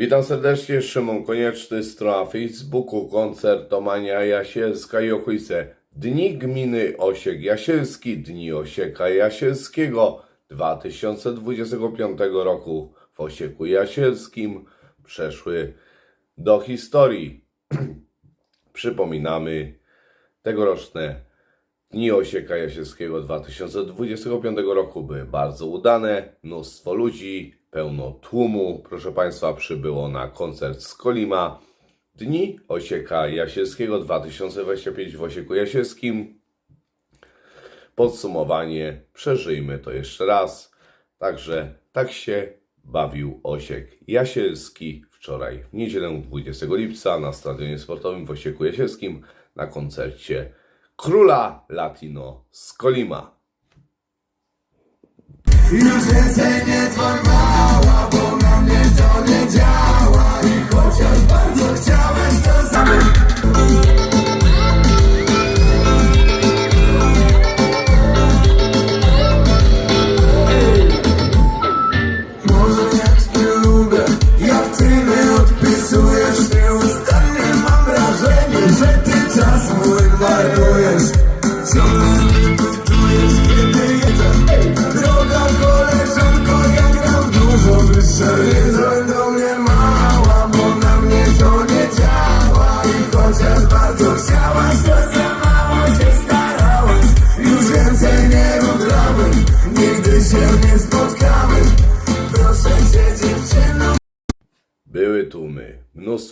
Witam serdecznie, Szymon Konieczny, strona Facebooku, koncertomania Jasielska i okolice. Dni gminy Osiek Jasielski, Dni Osieka Jasielskiego 2025 roku w Osieku Jasielskim przeszły do historii. Przypominamy tegoroczne Dni Osieka Jasielskiego 2025 roku były bardzo udane. Mnóstwo ludzi, pełno tłumu. Proszę Państwa, przybyło na koncert z Kolima. Dni Osieka Jasielskiego 2025 w Osieku Jasielskim. Podsumowanie, przeżyjmy to jeszcze raz. Także tak się bawił Osiek Jasielski wczoraj w niedzielę 20 lipca na Stadionie Sportowym w Osieku Jasielskim na koncercie Króla Latino z Kolima. Już więcej nie mnie to nie działa. I chociaż bardzo chciałeś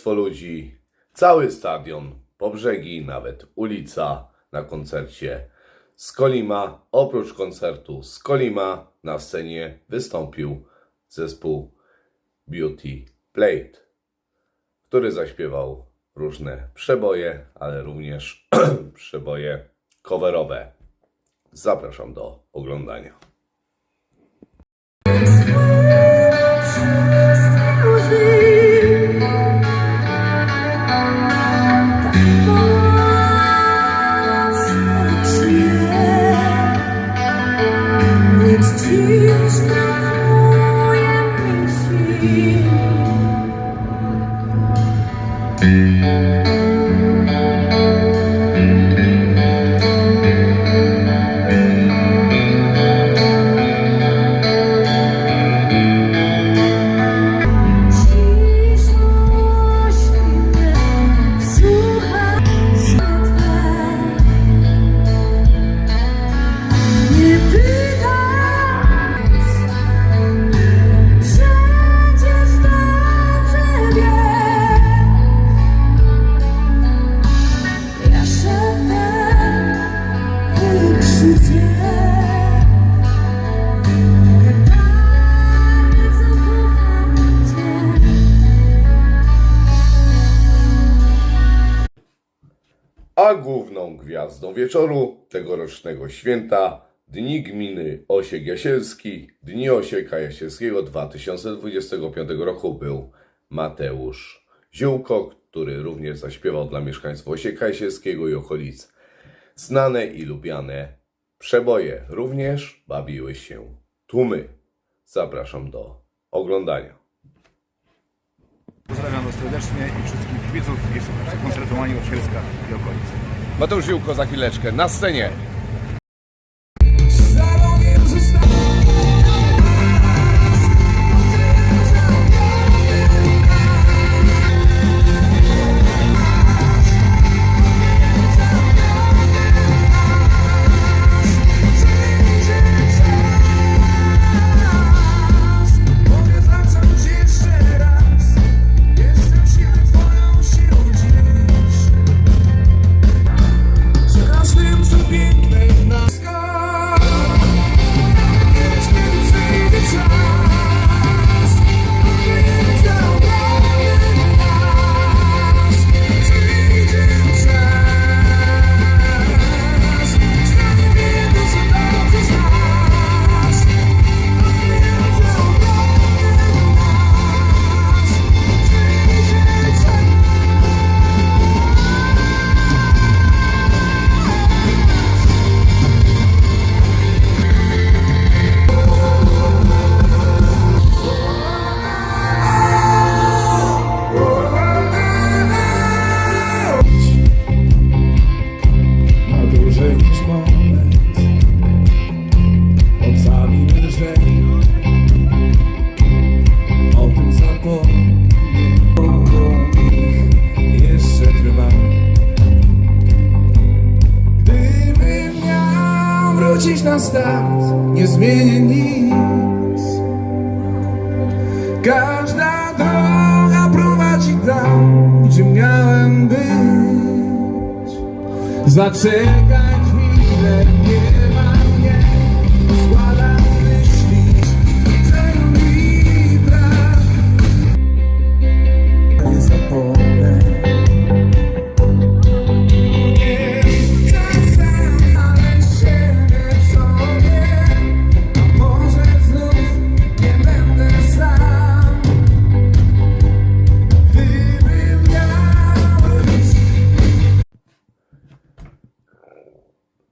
mnóstwo ludzi, cały stadion, po brzegi, nawet ulica na koncercie z Kolima. Oprócz koncertu z Kolima na scenie wystąpił zespół Beauty Plate, który zaśpiewał różne przeboje, ale również przeboje coverowe. Zapraszam do oglądania. Główną gwiazdą wieczoru tegorocznego święta Dni Gminy Osiek Jasielski, Dni Osieka Jasielskiego 2025 roku był Mateusz Ziółko, który również zaśpiewał dla mieszkańców Osieka Jasielskiego i okolic. Znane i lubiane przeboje również bawiły się tłumy. Zapraszam do oglądania. Pozdrawiam Was serdecznie i wszystkich kibiców i koncertu Mani Osielska i okolic. Mateusz Ziółko za chwileczkę na scenie. Na start, nie zmienię nic. Każda droga prowadzi tam, gdzie miałem być. Zaczekaj chwilę, nie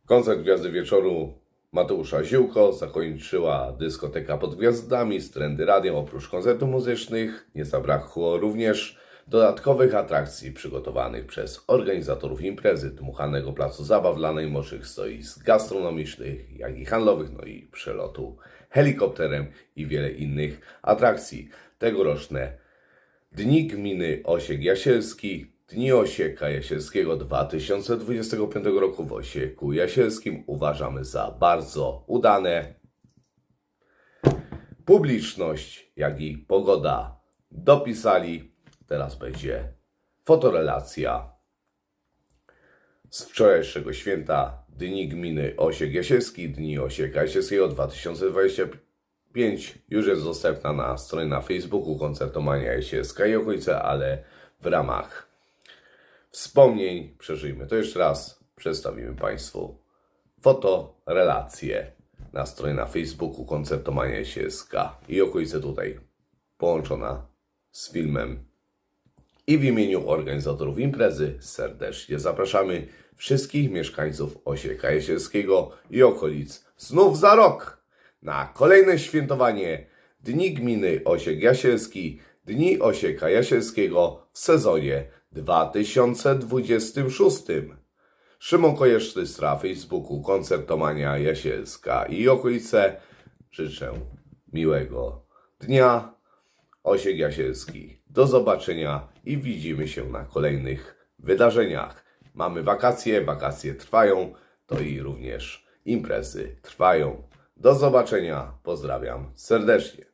Koncert Gwiazdy Wieczoru Mateusza Ziółko zakończyła dyskoteka pod gwiazdami z Trendy Radiem. Oprócz koncertów muzycznych nie zabrakło również dodatkowych atrakcji przygotowanych przez organizatorów imprezy Dmuchanego Placu Zabaw dla najmłodszych stoisk gastronomicznych, jak i handlowych, no i przelotu helikopterem i wiele innych atrakcji. Tegoroczne Dni Gminy Osiek Jasielski, Dni Osieka Jasielskiego 2025 roku w Osieku Jasielskim uważamy za bardzo udane. Publiczność, jak i pogoda dopisali. Teraz będzie fotorelacja z wczorajszego święta Dni Gminy Osiek Jasielski, Dni Osieka Jasielskiego 2025 już jest dostępna na stronie na Facebooku Koncertomania Jasielska i okolice, ale w ramach wspomnień przeżyjmy to jeszcze raz, przedstawimy Państwu fotorelację na stronie na Facebooku Koncertomania Jasielska i okolice tutaj połączona z filmem. I w imieniu organizatorów imprezy serdecznie zapraszamy wszystkich mieszkańców Osieka Jasielskiego i okolic znów za rok na kolejne świętowanie Dni Gminy Osiek Jasielski, Dni Osieka Jasielskiego w sezonie 2026. Szymon Kojesztystra, Facebooku Koncertomania Jasielska i okolice. Życzę miłego dnia. Osiek Jasielski. Do zobaczenia i widzimy się na kolejnych wydarzeniach. Mamy wakacje, wakacje trwają, to i również imprezy trwają. Do zobaczenia, pozdrawiam serdecznie.